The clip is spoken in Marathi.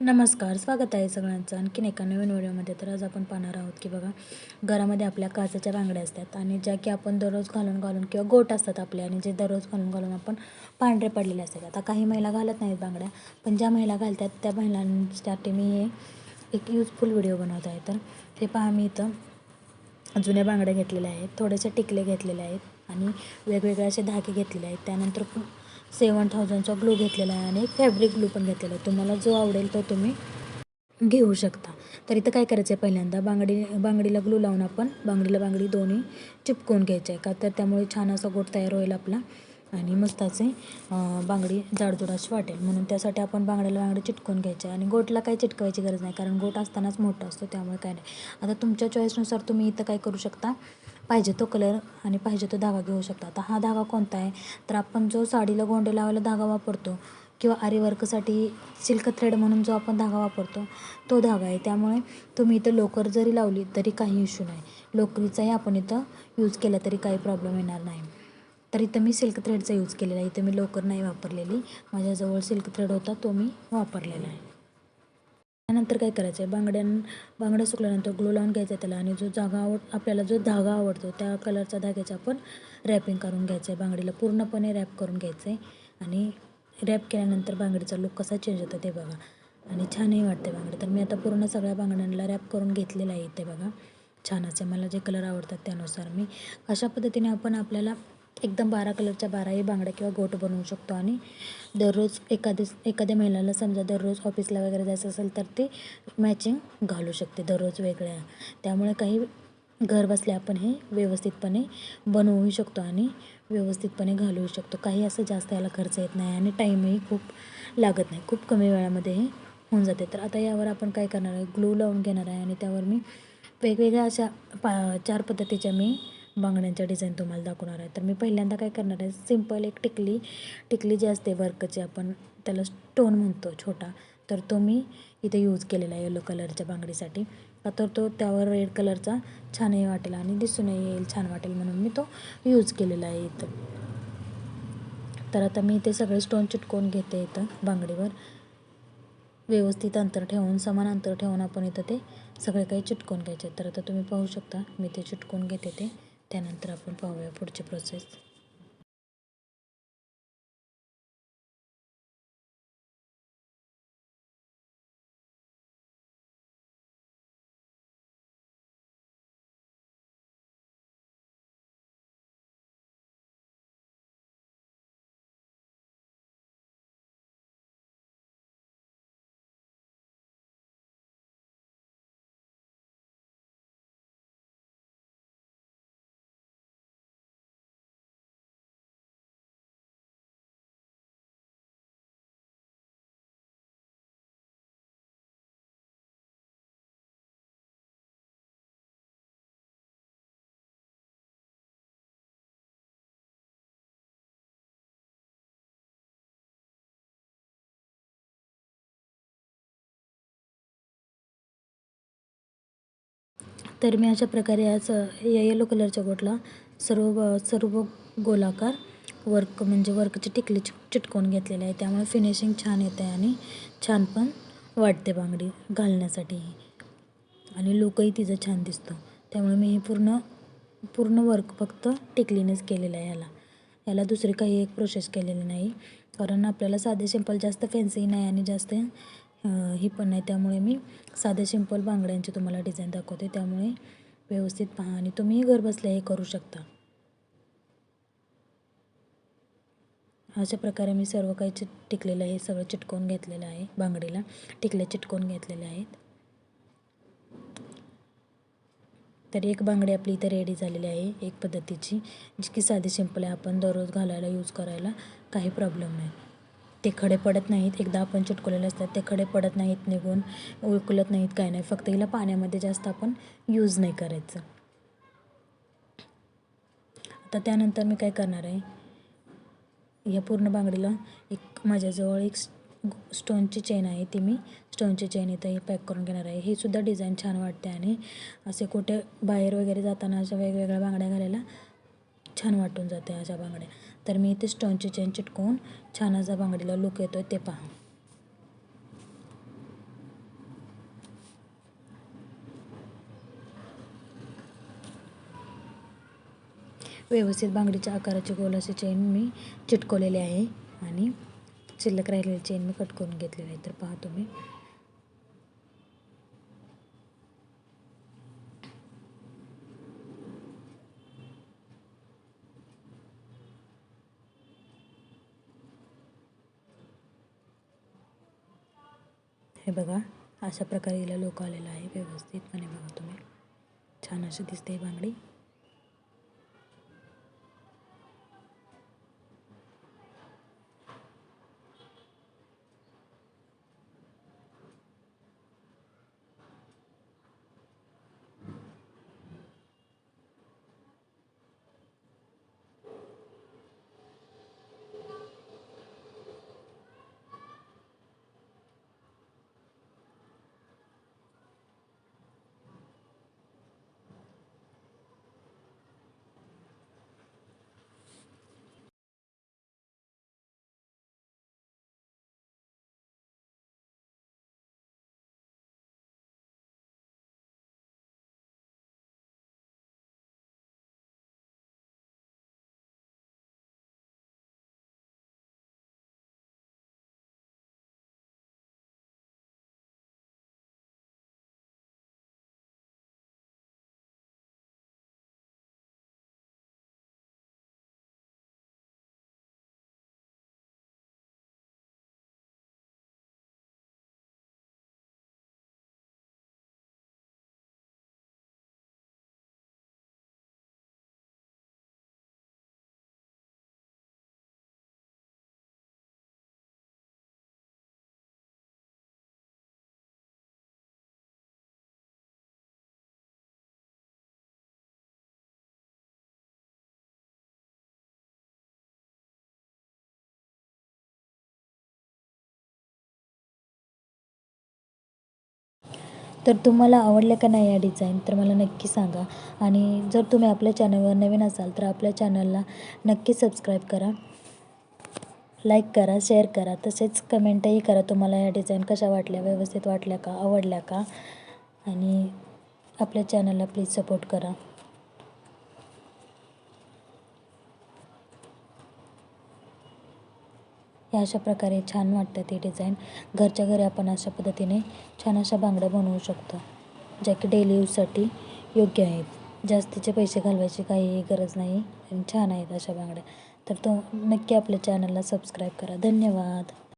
नमस्कार स्वागत आहे सगळ्यांचं. आणखीन एका नवीन व्हिडिओमध्ये तर आज आपण पाहणार आहोत की बघा घरामध्ये आपल्या काचेच्या बांगड्या असतात आणि ज्या की आपण दररोज घालून घालून किंवा गोट असतात आपले आणि जे दररोज घालून घालून आपण पांढरे पडलेले असतात. आता काही महिला घालत नाहीत बांगड्या पण ज्या महिला घालतात त्या महिलांसाठी मी हे एक यूजफुल व्हिडिओ बनवत आहे. तर ते पहा मी इथं जुन्या बांगड्या घेतलेल्या आहेत थोडेसे टिकले घेतलेले आहेत आणि वेगवेगळे असे धागे घेतलेले आहेत. त्यानंतर सेवन थाउजंडचा ग्लू घेतलेला आहे आणि फॅब्रिक ग्लू पण घेतलेला आहे. तुम्हाला जो आवडेल तो तुम्ही घेऊ शकता. तर इथं काय करायचं आहे पहिल्यांदा? बांगडी बांगडीला ग्लू लावून आपण बांगडीला बांगडी दोन्ही चिपकवून घ्यायचं आहे का? तर त्यामुळे छान असा गोट तयार होईल आपला आणि मस्त असे बांगडी जाडजूड अशी वाटेल. म्हणून त्यासाठी आपण बांगड्याला बांगडी चिटकून घ्यायची आणि गोटला काही चिटकवायची गरज नाही कारण गोट असतानाच मोठा असतो त्यामुळे काय नाही. आता तुमच्या चॉईसनुसार तुम्ही इथं काय करू शकता? पाहिजे तो कलर आणि पाहिजे तो धागा घेऊ शकता. आता हा धागा कोणता आहे? तर आपण जो साडीला गोंडे लावायला धागा वापरतो किंवा आरीवर्कसाठी सिल्क थ्रेड म्हणून जो आपण धागा वापरतो तो धागा आहे. त्यामुळे तुम्ही इथं लोकर जरी लावली तरी काही इश्यू नाही. लोकरीचाही आपण इथं यूज केला तरी काही प्रॉब्लेम येणार नाही. तर इथं मी सिल्क थ्रेडचा यूज केलेला आहे. इथं मी लोकर नाही वापरलेली. माझ्याजवळ सिल्क थ्रेड होता तो मी वापरलेला आहे. नंतर काय करायचं आहे बांगड्यां बांगड्या सुकल्यानंतर ग्लो लावून घ्यायचा त्याला आणि जो जागा आवड आपल्याला जो धागा आवडतो त्या कलरचा धाग्याचा आपण रॅपिंग करून घ्यायचं आहे बांगडीला पूर्णपणे रॅप करून घ्यायचं आहे आणि रॅप केल्यानंतर बांगडीचा लुक कसा चेंज होतो ते बघा. आणि छानही वाटते बांगडी. तर मी आता पूर्ण सगळ्या बांगड्यांना रॅप करून घेतलेलं आहे ते बघा. छान असे मला जे कलर आवडतात त्यानुसार मी. अशा पद्धतीने आपण आपल्याला एकदम बारा कलरच्या बाराही बांगड्या किंवा गोट बनवू शकतो आणि दररोज एखादी एखाद्या महिलाला समजा दररोज ऑफिसला वगैरे जायचं असेल तर ती मॅचिंग घालू शकते दररोज वेगळ्या. त्यामुळे काही घर बसल्या आपण हे व्यवस्थितपणे बनवू शकतो आणि व्यवस्थितपणे घालवू शकतो. काही असं जास्त याला खर्च येत नाही आणि टाईमही खूप लागत नाही. खूप कमी वेळामध्ये हे होऊन जाते. तर आता यावर आपण काय करणार आहे? ग्लू लावून घेणार आहे आणि त्यावर मी वेगवेगळ्या अशा पा चार पद्धतीच्या मी बांगड्यांच्या डिझाईन तुम्हाला दाखवणार आहे. तर मी पहिल्यांदा काय करणार आहे सिंपल एक टिकली टिकली जी असते वर्कची आपण त्याला स्टोन म्हणतो छोटा तर तो मी इथे यूज केलेला आहे येलो कलरच्या बांगडीसाठी. तर तो त्यावर रेड कलरचा छानही वाटेल आणि दिसूनही येईल छान वाटेल म्हणून मी तो यूज केलेला आहे इथं. तर आता मी इथे सगळे स्टोन चिटकवून घेते इथं बांगडीवर. व्यवस्थित अंतर ठेवून समान अंतर ठेवून आपण इथं ते सगळे काही चिटकवून घ्यायचे तर आता तुम्ही पाहू शकता मी ते चिटकवून घेते ते. त्यानंतर आपण पाहूया पुढची प्रोसेस तर मी अशा प्रकारे आज या येलो कलरच्या गोटला सर्व सर्व गोलाकार वर्क म्हणजे वर्कची टिकली चिटकवून घेतलेले आहे. त्यामुळे फिनिशिंग छान येते आणि छान पण वाटते बांगडी घालण्यासाठी. आणि लुकही तिचं छान दिसतो. त्यामुळे मी हे पूर्ण पूर्ण वर्क फक्त टिकलीनेच केलेलं आहे याला. याला दुसरी काही एक प्रोसेस केलेली नाही. कारण आपल्याला साधे सिंपल जास्त फॅन्सी नाही आणि जास्त ही पण नाही. त्यामुळे मी साधे सिंपल बांगड्यांची तुम्हाला डिझाईन दाखवते. त्यामुळे व्यवस्थित पहा आणि तुम्ही घरबसल्या हे करू शकता. अशा प्रकारे मी सर्व काही चिट टिकलेलं आहे. सगळं चिटकवून घेतलेलं आहे. बांगडीला टिकले चिटकवून घेतलेले आहेत. तर एक बांगडी आपली इथे रेडी झालेली आहे. एक पद्धतीची जी की साधी सिंपल आहे. आपण दररोज घालायला यूज करायला काही प्रॉब्लेम नाही. ते खडे पडत नाहीत. एकदा आपण चिटकवलेले असतात ते खडे पडत नाहीत निघून उकलत नाहीत काय नाही. फक्त हिला पाण्यामध्ये जास्त आपण यूज नाही करायचं. आता त्यानंतर मी काय करणार आहे? या पूर्ण बांगडीला एक माझ्याजवळ एक स्टोनची चेन आहे ती मी स्टोनची चेन इथं हे पॅक करून घेणार आहे. हे सुद्धा डिझाईन छान वाटते आणि असे कुठे बाहेर वगैरे जाताना अशा वेगवेगळ्या बांगड्या घालायला छान वाटून जाते अशा बांगड्या. तर मी इथे स्टोनची चेन चिटकवून छान असा बांगडीला लुक येतो आहे ते पहा. व्यवस्थित बांगडीच्या आकाराची गोल असे चेन मी चिटकवलेली आहे आणि शिल्लक राहिलेली चेन मी कट करून घेतलेली आहे. तर पहा तुम्ही. हे बघा अशा प्रकारे हिला लोक आलेला आहे व्यवस्थितपणे बघा तुम्ही. छान अशी दिसते ही बांगडी. तर तुम्हाला आवडल्या का नाही या डिझाईन तर मला नक्की सांगा. आणि जर तुम्ही आपल्या चॅनलवर नवीन असाल तर आपल्या चॅनलला नक्की सबस्क्राईब करा. लाईक करा शेअर करा. तसेच कमेंटही करा तुम्हाला या डिझाईन कशा वाटल्या व्यवस्थित वाटल्या का आवडल्या का. आणि आपल्या चॅनलला प्लीज सपोर्ट करा. हे अशा प्रकारे छान वाटतं ते डिझाईन घरच्या घरी आपण अशा पद्धतीने छान अशा बांगड्या बनवू शकतो ज्या की डेली यूजसाठी योग्य आहेत. जास्तीचे पैसे घालवायची काहीही गरज नाही आणि छान आहेत अशा बांगड्या. तर तो नक्की आपल्या चॅनलला सबस्क्राईब करा. धन्यवाद.